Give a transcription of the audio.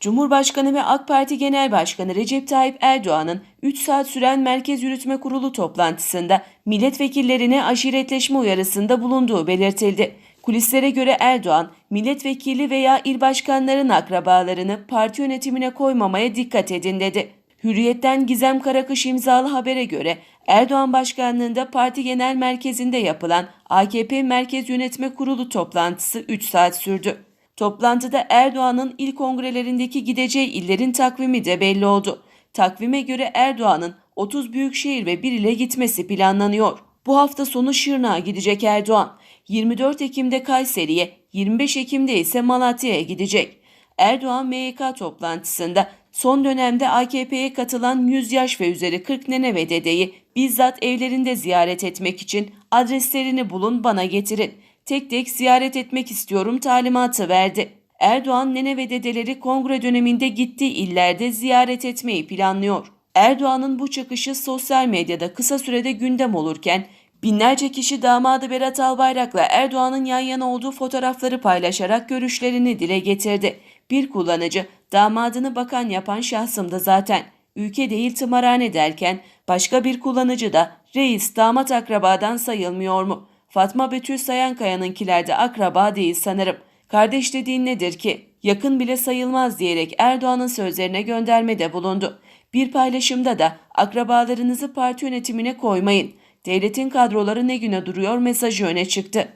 Cumhurbaşkanı ve AK Parti Genel Başkanı Recep Tayyip Erdoğan'ın 3 saat süren Merkez Yürütme Kurulu toplantısında milletvekillerine aşiretleşme uyarısında bulunduğu belirtildi. Kulislere göre Erdoğan, milletvekili veya il başkanlarının akrabalarını parti yönetimine koymamaya dikkat edin dedi. Hürriyet'ten Gizem Karakış imzalı habere göre Erdoğan başkanlığında parti genel merkezinde yapılan AKP Merkez Yönetme Kurulu toplantısı 3 saat sürdü. Toplantıda Erdoğan'ın il kongrelerindeki gideceği illerin takvimi de belli oldu. Takvime göre Erdoğan'ın 30 büyükşehir ve 1 ile gitmesi planlanıyor. Bu hafta sonu Şırnak'a gidecek Erdoğan. 24 Ekim'de Kayseri'ye, 25 Ekim'de ise Malatya'ya gidecek. Erdoğan MYK toplantısında son dönemde AKP'ye katılan 100 yaş ve üzeri 40 nene ve dedeyi bizzat evlerinde ziyaret etmek için adreslerini bulun bana getirin. Tek tek ziyaret etmek istiyorum talimatı verdi. Erdoğan nene ve dedeleri kongre döneminde gittiği illerde ziyaret etmeyi planlıyor. Erdoğan'ın bu çıkışı sosyal medyada kısa sürede gündem olurken binlerce kişi damadı Berat Albayrak'la Erdoğan'ın yan yana olduğu fotoğrafları paylaşarak görüşlerini dile getirdi. Bir kullanıcı damadını bakan yapan şahsımdı zaten. Ülke değil tımarhane derken başka bir kullanıcı da reis damat akrabadan sayılmıyor mu? Fatma Betül Sayankaya'nınkiler de akraba değil sanırım. Kardeş dediğin nedir ki? Yakın bile sayılmaz diyerek Erdoğan'ın sözlerine göndermede bulundu. Bir paylaşımda da akrabalarınızı parti yönetimine koymayın. Devletin kadroları ne güne duruyor mesajı öne çıktı.